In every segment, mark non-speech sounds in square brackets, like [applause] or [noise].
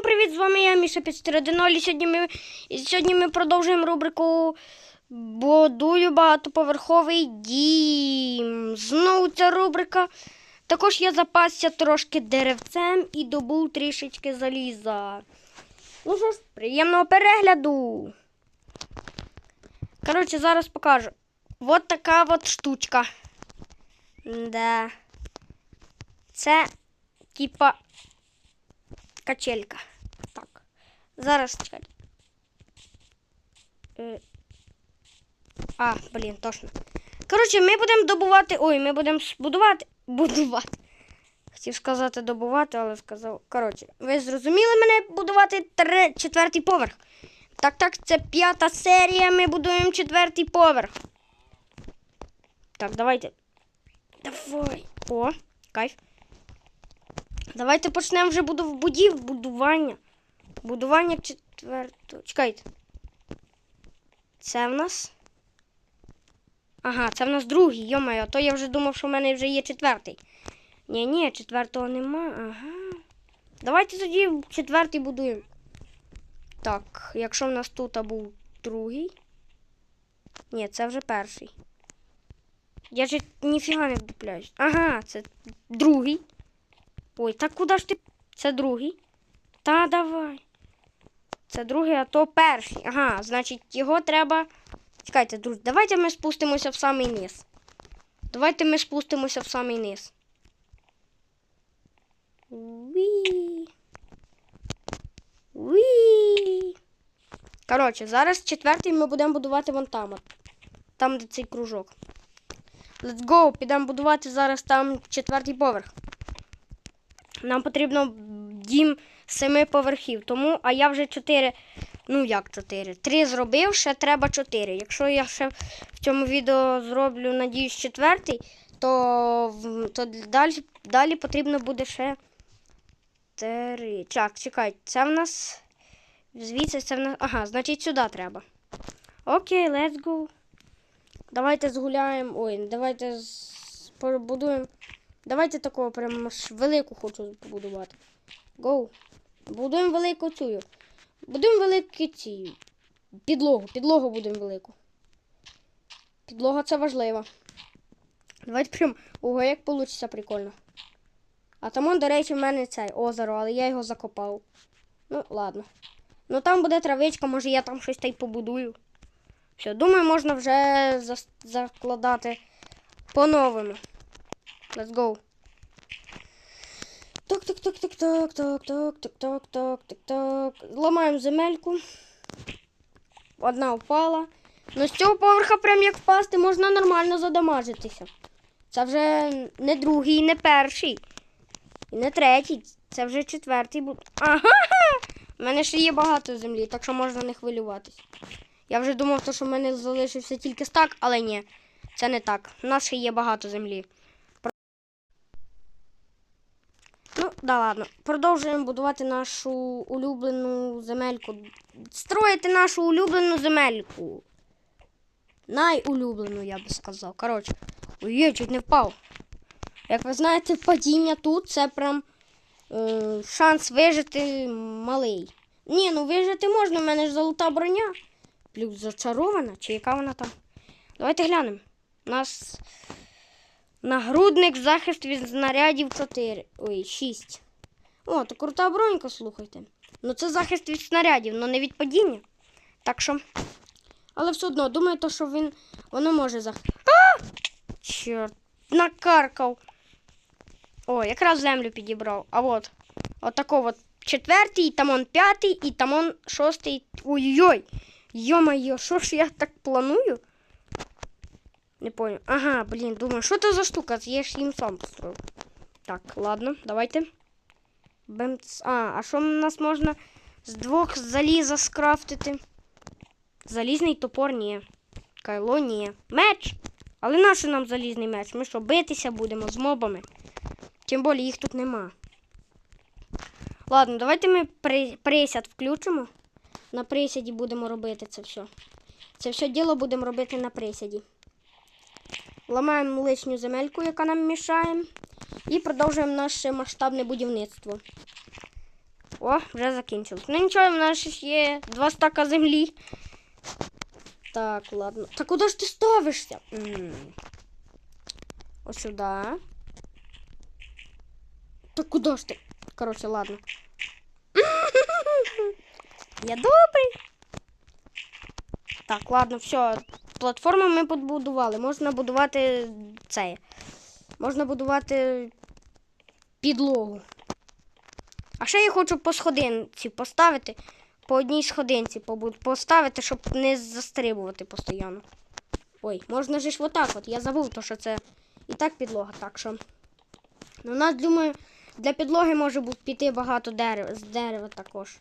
Всім привіт! З вами я, Міша 540. І сьогодні ми, сьогодні ми продовжуємо рубрику Будую багатоповерховий дім. Знову ця рубрика. Також я запасся трошки деревцем і добув трішечки заліза. Ну що ж, приємного перегляду. Коротше, зараз покажу. Вот така от штучка. Да. Це типа качелька. Так. Зараз чекайте. А, блін, точно. Коротше, ми будемо добувати. Ой, ми будемо будувати. Будувати. Хотів сказати добувати, але сказав. Коротше, ви зрозуміли мене будувати три... четвертий поверх. Так, так, це п'ята серія. Ми будуємо четвертий поверх. Так, давайте. Давай. О, кайф. Давайте почнемо вже буду будів, будування. Будування четвертого. Чекайте. Це в нас. Ага, це в нас другий, йомайо, то я вже думав, що в мене вже є четвертий. Ні, ні, четвертого нема. Ага. Давайте тоді четвертий будуємо. Так, якщо в нас тут був другий. Ні, це вже перший. Я ж ніфіга не вдупляюсь. Ага, це другий. Ой, так куди ж ти? Це другий. Та давай. Це другий, а то перший. Ага, значить, його треба. Чекайте, друзі, давайте ми спустимося в самий низ. Давайте ми спустимося в самий низ. Уі. Уі. Коротше, зараз четвертий ми будемо будувати вон там. Там, де цей кружок. Let's go! Підемо будувати зараз там четвертий поверх. Нам потрібно дім семи поверхів. Тому, а я вже чотири. Ну як чотири? Три зробив, ще треба чотири. Якщо я ще в цьому відео зроблю, надіюсь, четвертий, то, то далі, далі потрібно буде ще три. Так, чекай, це в нас. Звідси це в нас. Ага, значить сюди треба. Окей, let's go. Давайте згуляємо. Ой, давайте побудуємо. Давайте такого прям аж велику хочу побудувати. Гоу. Будуємо велику цю. Будуємо великі ці. Підлогу. Підлогу будемо велику. Підлога це важливо. Давайте прям. Ого, як вийде прикольно. А там, до речі, в мене цей озеро, але я його закопав. Ну, ладно. Ну там буде травичка, може я там щось та й побудую. Все, думаю, можна вже закладати по-новому. Let's go. Так, так, так, так, так, так, так, так, так, так, так, так. Ламаємо земельку. Одна впала. Ну з цього поверха, прям як впасти, можна нормально задамажитися. Це вже не другий, не перший. І не третій. Це вже четвертий буде. Ага! У мене ще є багато землі, так що можна не хвилюватись. Я вже думав, що в мене залишився тільки стак, але ні, це не так. У нас ще є багато землі. Ну, да ладно. Продовжуємо будувати нашу улюблену земельку. Строїти нашу улюблену земельку. Найулюблену, я би сказав. Коротше. Ой, я чуть не впав. Як ви знаєте, падіння тут це прям е, шанс вижити малий. Ні, ну вижити можна, в мене ж золота броня. Плюс зачарована, чи яка вона там? Давайте глянемо. У нас нагрудник, захист від знарядів 4. Ой, 6. О, то крута бронька, слухайте. Ну це захист від снарядів, але не від падіння. Так що. Але все одно, думаю, то, що він. Воно може зах. А! Чорт, накаркав. О, якраз землю підібрав. А от. Отако от четвертий, там он п'ятий і там он шостий. Ой-ой-ой. Йо-моє, що ж я так планую? Не понял. Ага, блін, думаю, що це за штука? Я ж їм сам построїв. Так, ладно, давайте. Бемц. А, а що в нас можна з двох заліза скрафтити? Залізний топор ні. Кайло ні. Меч! Але нащо нам залізний меч? Ми що, битися будемо з мобами? Тим більше їх тут нема. Ладно, давайте ми при... присяд включимо. На присяді будемо робити це все. Це все діло будемо робити на присяді. Ламаємо лишню земельку, яка нам мішає. І продовжуємо наше масштабне будівництво. О, вже закінчилось. Ну нічого, в нас ще є два стака землі. Так, ладно. Та куди ж ти ставишся? М. Ось сюди. Та куди ж ти? Коротше, ладно. [laughs] Я добрий. Так, ладно, все. Платформу ми побудували. Можна будувати це. Можна будувати підлогу. А ще я хочу по сходинці поставити. По одній сходинці поставити, щоб не застрибувати постійно. Ой, можна ж отак от. Я забув, то, що це і так підлога, так що. Ну, у нас, думаю, для підлоги може піти багато дерева, з дерева також.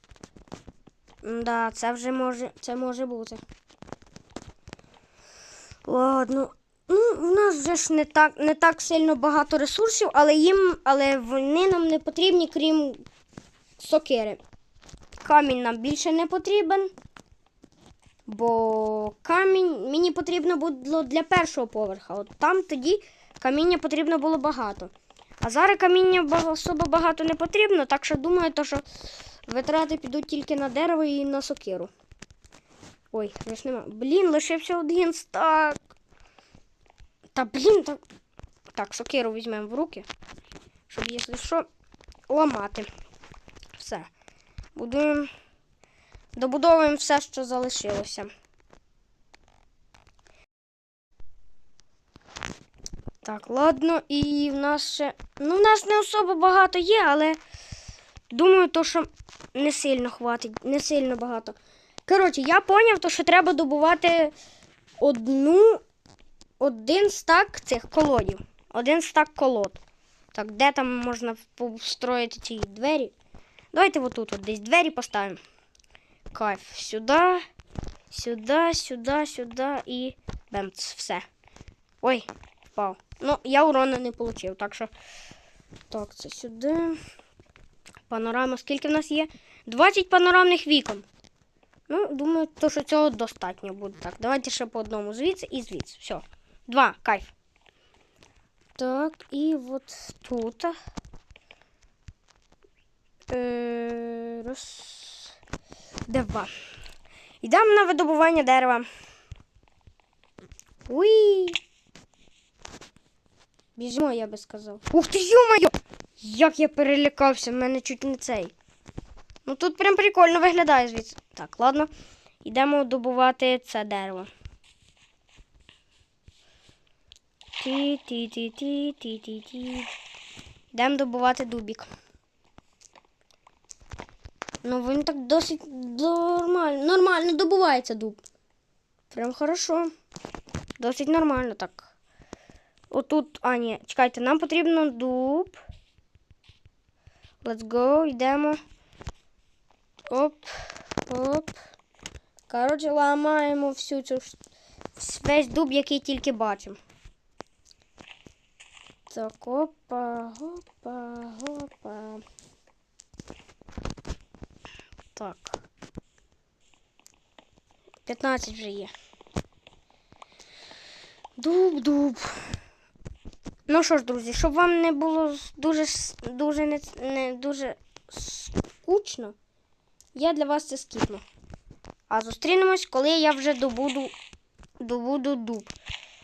Да, це вже може, це може бути. Ладно. Ну, в нас вже ж не так, не так сильно багато ресурсів, але їм, але вони нам не потрібні, крім сокири. Камінь нам більше не потрібен. Бо камінь мені потрібно було для першого поверха. От там тоді каміння потрібно було багато. А зараз каміння особо багато не потрібно, так що думаю, то, що витрати підуть тільки на дерево і на сокиру. Ой, ж нема. Блін, лишився один стак. Та блін, так. Так, сокиру візьмемо в руки, щоб, якщо що, ламати. Все. Будуємо. Добудовуємо все, що залишилося. Так, ладно, і в нас ще. Ну, в нас не особо багато є, але думаю, то, що не сильно хватить, не сильно багато. Коротше, я поняв, то, що треба добувати одну, один стак цих колодів. Один стак колод. Так, де там можна встроїти ці двері? Давайте отут от десь двері поставимо. Кайф. Сюди, сюди, сюди, сюди і бемц. Все. Ой, впав. Ну, я урона не отримав, так що. Так, це сюди. Панорама. Скільки в нас є? 20 панорамних вікон. Ну, думаю, то, що цього достатньо буде. Так, давайте ще по одному звідси і звідси. Все. Два, кайф. Так, і от тут. Е, роз... Два. Йдемо на видобування дерева. Уй. Біжимо, я би сказав. Ух ти, ё-моё! Як я перелякався, в мене чуть не цей. Ну тут прям прикольно виглядає звідси. Так, ладно. Йдемо добувати це дерево. Ті-ті-ті-ті-ті-ті-ті. Йдемо добувати дубік. Ну, він так досить нормально. Нормально добувається дуб. Прям хорошо. Досить нормально так. Отут. А, ні, чекайте, нам потрібно дуб. Let's go, йдемо. Оп, оп. Коротше, ламаємо всю цю весь дуб, який тільки бачимо. Так, опа, опа, опа. Так. 15 вже є. Дуб, дуб. Ну що ж, друзі, щоб вам не було дуже, дуже, не, не дуже скучно, я для вас це скіпну. А зустрінемось, коли я вже добуду, добуду дуб.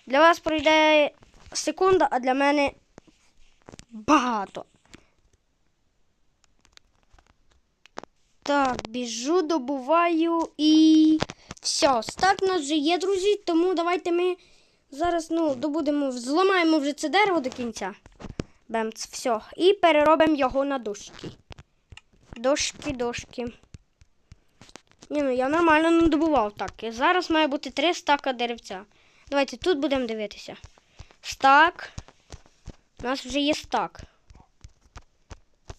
Для вас пройде секунда, а для мене багато. Так, біжу, добуваю і все. Стак у нас вже є, друзі, тому давайте ми зараз ну, добудемо, зламаємо вже це дерево до кінця. Бемц, все. І переробимо його на дошки. Дошки, дошки. Ні, ну я нормально не добував так. І зараз має бути три стака деревця. Давайте тут будемо дивитися. Стак. У нас вже є стак.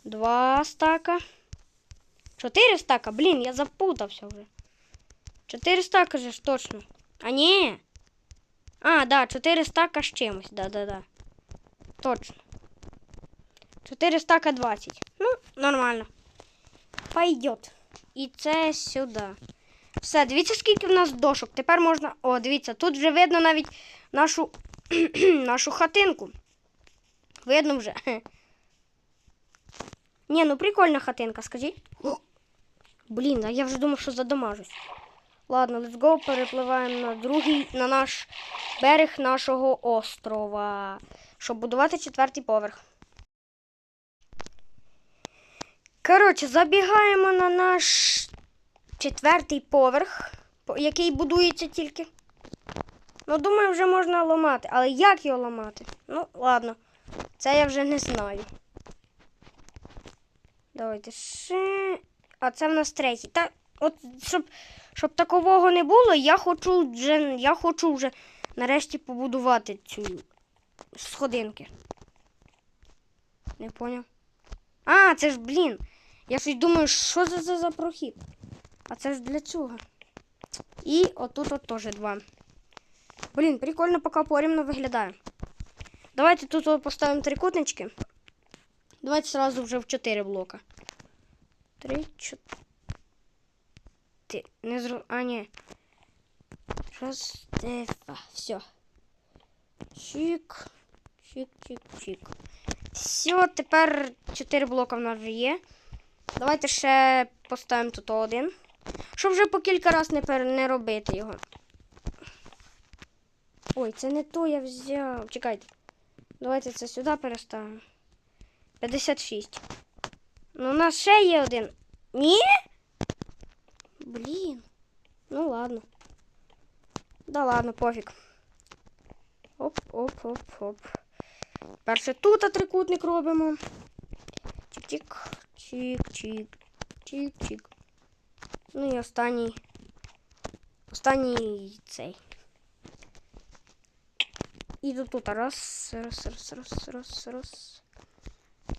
Два стака. Чотири стака? Блін, я запутався вже. Чотири стака же ж точно. А ні. А, да, чотири стака з чимось. Да-да-да. Точно. Чотири стака 20. Ну, нормально. Пойдет. І це сюди. Все, дивіться, скільки в нас дошок. Тепер можна. О, дивіться, тут вже видно навіть нашу, [clears throat] нашу хатинку. Видно вже. [clears throat] Ні, ну прикольна хатинка, скажіть. Блін, а я вже думав, що задамажусь. Ладно, let's go, перепливаємо на другий, на наш берег нашого острова, щоб будувати четвертий поверх. Коротше, забігаємо на наш четвертий поверх, який будується тільки. Ну, думаю, вже можна ламати. Але як його ламати? Ну, ладно. Це я вже не знаю. Давайте ще. А це в нас третій. Та, от, щоб, щоб такового не було, я хочу вже, я хочу вже нарешті побудувати цю сходинки. Не поняв. А, це ж, блін. Я щось думаю, що це за, за прохід? А це ж для цього. І отут от теж два. Блін, прикольно, поки порівно виглядає. Давайте тут от поставимо трикутнички. Давайте сразу вже в 4 блока. Три, чотири. Не зру... А, ні. Раз, два. Все. Чик. Чик, чик, чик. Все, тепер 4 блока в нас вже є. Давайте ще поставимо тут один. Щоб вже по кілька разів не, пер... не робити його. Ой, це не то я взяв. Чекайте. Давайте це сюди переставимо. 56. Ну, у нас ще є один. Ні? Блін. Ну ладно. Да ладно, пофіг. Оп, оп, оп, оп. Перше тут трикутник робимо. Чик-чик. Чик-чик. Чик-чик. Ну і останній. Останній цей. І до тут. Раз, раз, раз, раз, раз, раз.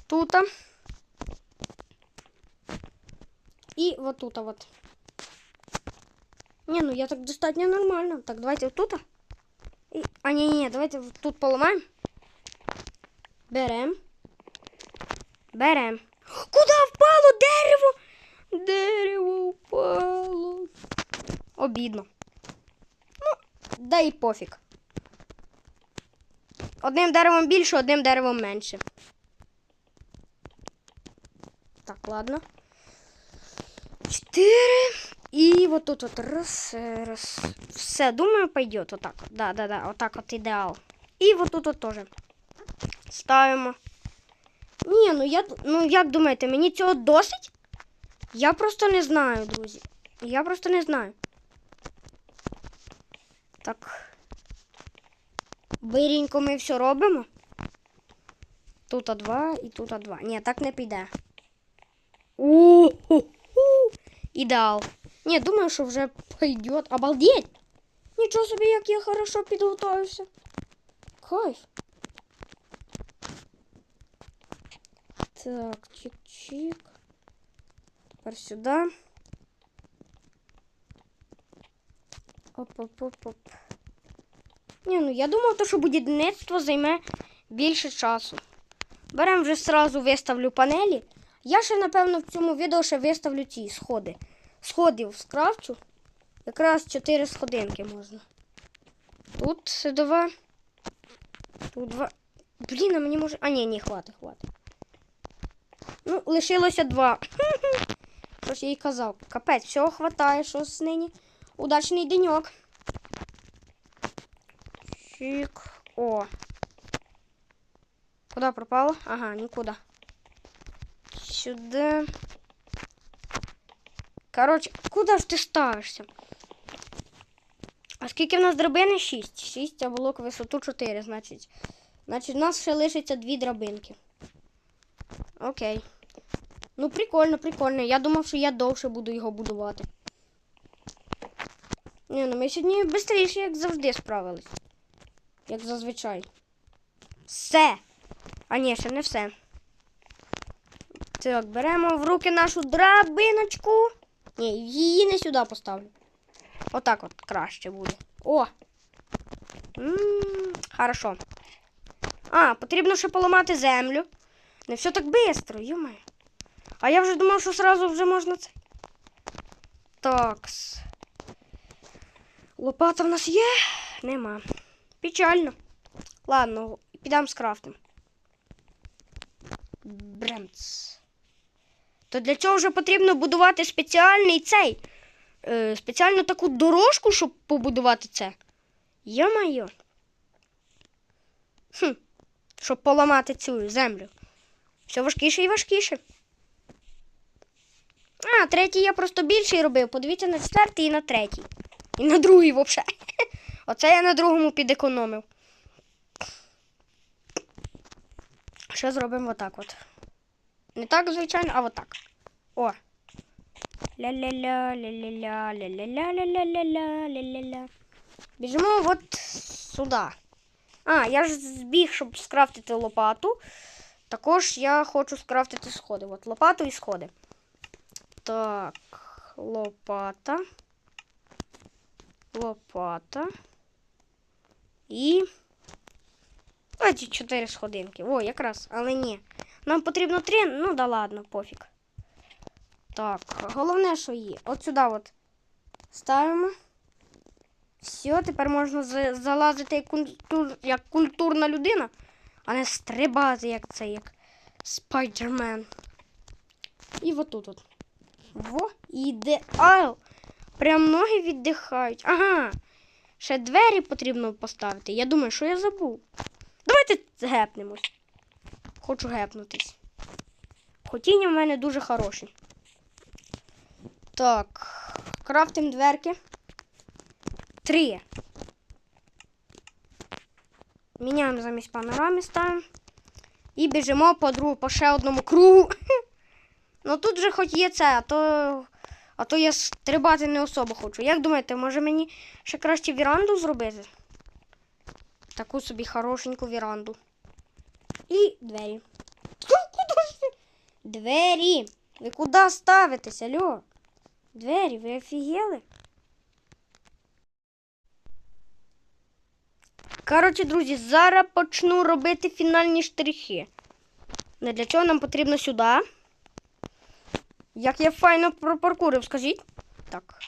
Тут. І вот тут вот. Не, ну я так достатньо нормально. Так, давайте вот тут. І... А, ні, ні, давайте вот тут поламаємо. Берем. Берем. Куда впало дерево? Дерево впало. Обідно. Ну, да і пофіг. Одним деревом більше, одним деревом менше. Так, ладно. Чотири. І вот тут вот раз, раз. Все, думаю, пойдет. Вот так. вот. Да, да, да. Вот так вот ідеал. І вот тут вот тоже. Ставимо. Ні, ну я. Ну як думаєте, мені цього досить? Я просто не знаю, друзі. Я просто не знаю. Так. Биренько ми все робимо. Тут два і тут два. Ні, так не піде. У-ху-ху. Ідеал. Ні, думаю, що вже пойдет. Обалдеть! Нічого собі, як я хорошо підготувався. Кайф. Так, чик-чик. Тепер сюди. Оп-оп-оп-оп. Ні, ну я думав, то, що будівництво займе більше часу. Беремо вже сразу виставлю панелі. Я ще, напевно, в цьому відео ще виставлю ці сходи. Сходів скрафчу. Якраз 4 сходинки можна. Тут два. Тут два. Блін, а мені може. А ні, ні, хватить, хватить. Ну, лишилося два. [laughs] Що ж я їй казав? Капець, всього хватає, що з нині. Удачний деньок. Чик. О. Куда пропало? Ага, нікуди. Сюди. Коротше, куди ж ти ставишся? А скільки в нас драбини? 6. 6, а блок висоту 4, значить. Значить, в нас ще лишиться дві драбинки. Окей. Ну, прикольно, прикольно. Я думав, що я довше буду його будувати. Ні, ну ми сьогодні швидше, як завжди, справились. Як зазвичай. Все. А ні, ще не все. Так, беремо в руки нашу драбиночку. Ні, її не сюди поставлю. Отак от краще буде. О! М-м, хорошо. А, потрібно ще поламати землю. Не все так швидко, йомай. А я вже думав, що сразу вже можна це. Такс. Лопата в нас є? Нема. Печально. Ладно, підемо скрафтим. Бремц. То для цього вже потрібно будувати спеціальний цей. Е, спеціальну таку дорожку, щоб побудувати це. Йо-майо. Хм. Щоб поламати цю землю. Все важкіше і важкіше. А, третій я просто більший робив. Подивіться на четвертий і на третій. І на другий взагалі. [laughs] Оце я на другому підекономив. Ще зробимо отак от. Не так, звичайно, а отак. О. Ля-ля-ля, ля-ля-ля, ля-ля-ля, ля-ля-ля, ля-ля-ля. Біжимо от сюди. А, я ж збіг, щоб скрафтити лопату. Також я хочу скрафтити сходи. От лопату і сходи. Так, лопата. Лопата. І. Оці чотири сходинки. О, якраз, але ні. Нам потрібно три, ну да ладно, пофіг. Так, головне, що є. От сюди от ставимо. Все, тепер можна залазити як культурна людина, а не стрибати, як це, як спайдермен. І отут от. Во, ідеал. Прям ноги віддихають. Ага. Ще двері потрібно поставити. Я думаю, що я забув. Давайте гепнемось. Хочу гепнутись. Хотіння в мене дуже хороші. Так, крафтим дверки. Три. Міняємо замість панорами ставимо. І біжимо по другу, по ще одному кругу. [laughs] Ну тут же хоч є це, а то. А то я стрибати не особо хочу. Як думаєте, може мені ще краще віранду зробити? Таку собі хорошеньку віранду. І двері. Двері. Ви куди ставитесь, алло? Двері, ви офігели? Коротше, друзі, зараз почну робити фінальні штрихи. Для чого нам потрібно сюди. Як я файно пропаркурив, скажіть. Так.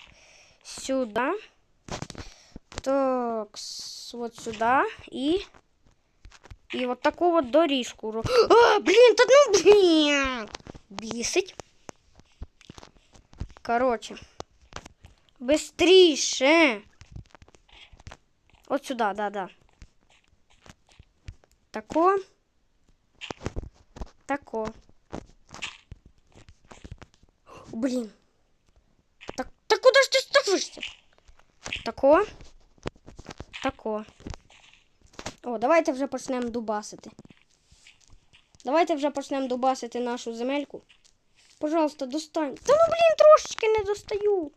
Сюди. Так, с- от сюди. І. І от таку от доріжку. А, блін, та ну блін. Бісить. Коротше. Бистріше. От сюди, да, да. Тако. Тако. Блін. Так, так куди ж ти ставишся? Тако. Тако. О, давайте вже почнемо дубасити. Давайте вже почнемо дубасити нашу земельку. Пожалуйста, достань. Та ну, блін, трошечки не достаю.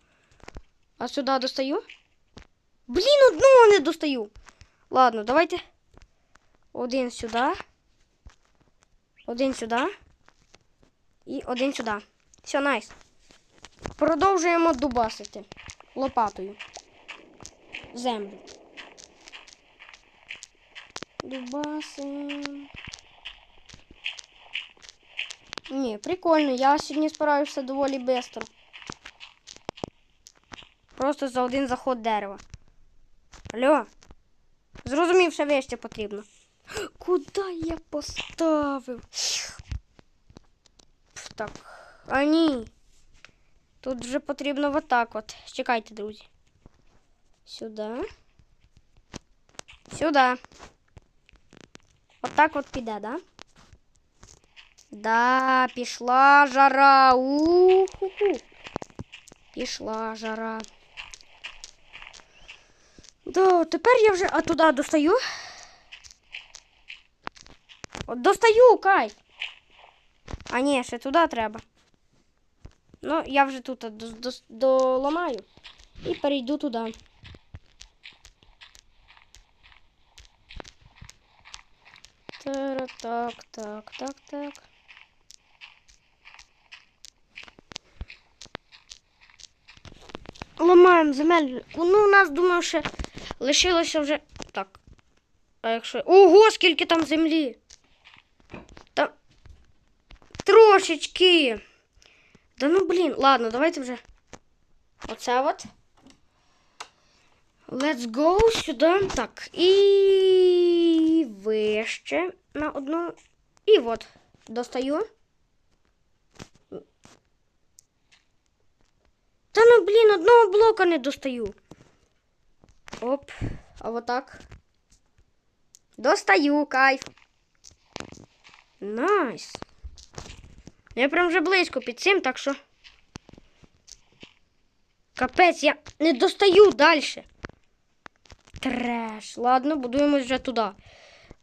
А сюди достаю? Блін, одного не достаю. Ладно, давайте. Один сюди. Один сюди. І один сюди. Все, найс. Продовжуємо дубасити лопатою. Землю. Дубасим. Ні, прикольно. Я сьогодні справився доволі швидко. Просто за один заход дерева. Алло. Зрозумів, що вище потрібно. Куди я поставив? Так. Ні. Тут вже потрібно отак от. Чекайте, друзі. Сюди. Сюди. Отак от піде, да? Да, пішла жара. У-ху-ху. Пішла жара. Да, тепер я вже. А туди достаю. От достаю, кай. А ні, ще туди треба. Ну, я вже тут до, до, доламаю і перейду туди. Так, так, так, так. Ламаємо земель. Ну, у нас, думаю, ще лишилося вже. Так. А якщо. Ого, скільки там землі! Трошечки. Да ну блин. ладно, давайте вже. Оце от. Let's go Сюда. Так. и выше на одну. И вот Достаю. Да ну, блін, одного блока не достаю. Оп, а вот так. Достаю, кайф. Nice. Я прям вже близько під цим, так що. Капець, я не достаю далі. Треш. Ладно, будуємось вже туди.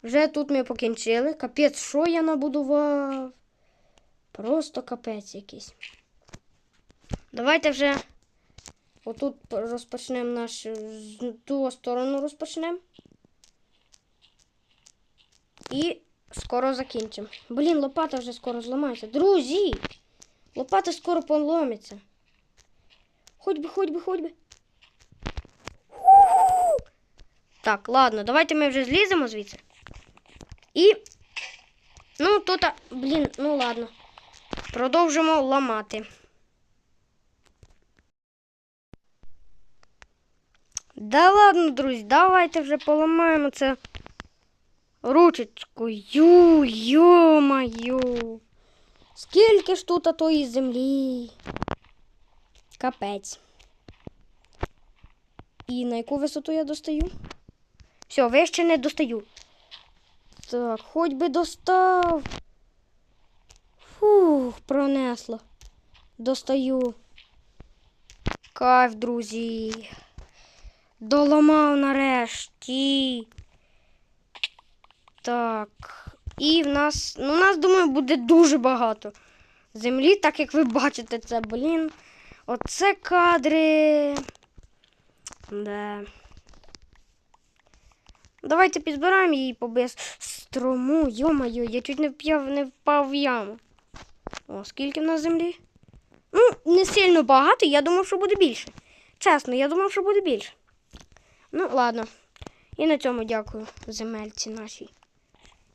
Вже тут ми покінчили. Капець, що я набудував? Просто капець якийсь. Давайте вже отут розпочнемо наш з ту сторону розпочнемо. І скоро закінчимо. Блін, лопата вже скоро зламається. Друзі! Лопата скоро поломиться. Хоть би, хоть би, хоть би. Так, ладно, давайте ми вже зліземо звідси. І. Ну, тут, блін, ну ладно. Продовжимо ламати. Да ладно, друзі, давайте вже поламаємо це ручечку. Ю, йо-маю. Скільки ж тут тої землі? Капець. І на яку висоту я достаю? Все, вище не достаю. Так, хоч би достав. Фух, пронесло. Достаю. Кайф, друзі. Доламав нарешті. Так. І в нас, ну, у нас, думаю, буде дуже багато землі, так як ви бачите, це, блін. Оце кадри. Да. Давайте підбираємо її по строму. Йо-моє, я чуть не вп'яв, не впав в яму. О, скільки в нас землі? Ну, не сильно багато, я думав, що буде більше. Чесно, я думав, що буде більше. Ну, ладно. І на цьому дякую земельці нашій.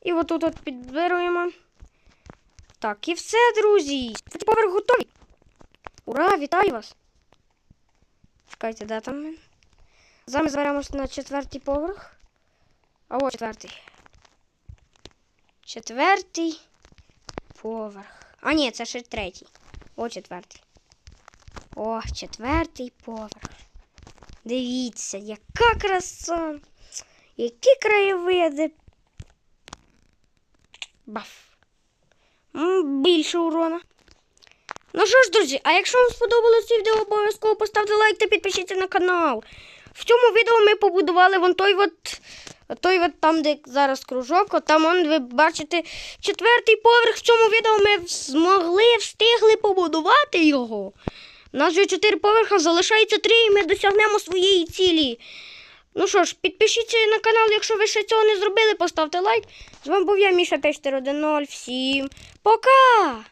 І отут от підбираємо. Так, і все, друзі. Цей поверх готовий. Ура, вітаю вас! Чекайте, де там він? Зараз зберемося на четвертий поверх. А ось четвертий. Четвертий поверх. А ні, це ще третій. О, четвертий. О, четвертий поверх. Дивіться, яка краса. Які краєвиди. Баф. Більше урона. Ну що ж, друзі, а якщо вам сподобалось це відео, обов'язково поставте лайк та підпишіться на канал. В цьому відео ми побудували вон той от, той от там, де зараз кружок, от там он, ви бачите четвертий поверх. В цьому відео ми змогли, встигли побудувати його. У нас вже чотири поверха, залишається три, і ми досягнемо своєї цілі. Ну що ж, підпишіться на канал, якщо ви ще цього не зробили, поставте лайк. З вами був я, Міша 5410. Всім пока!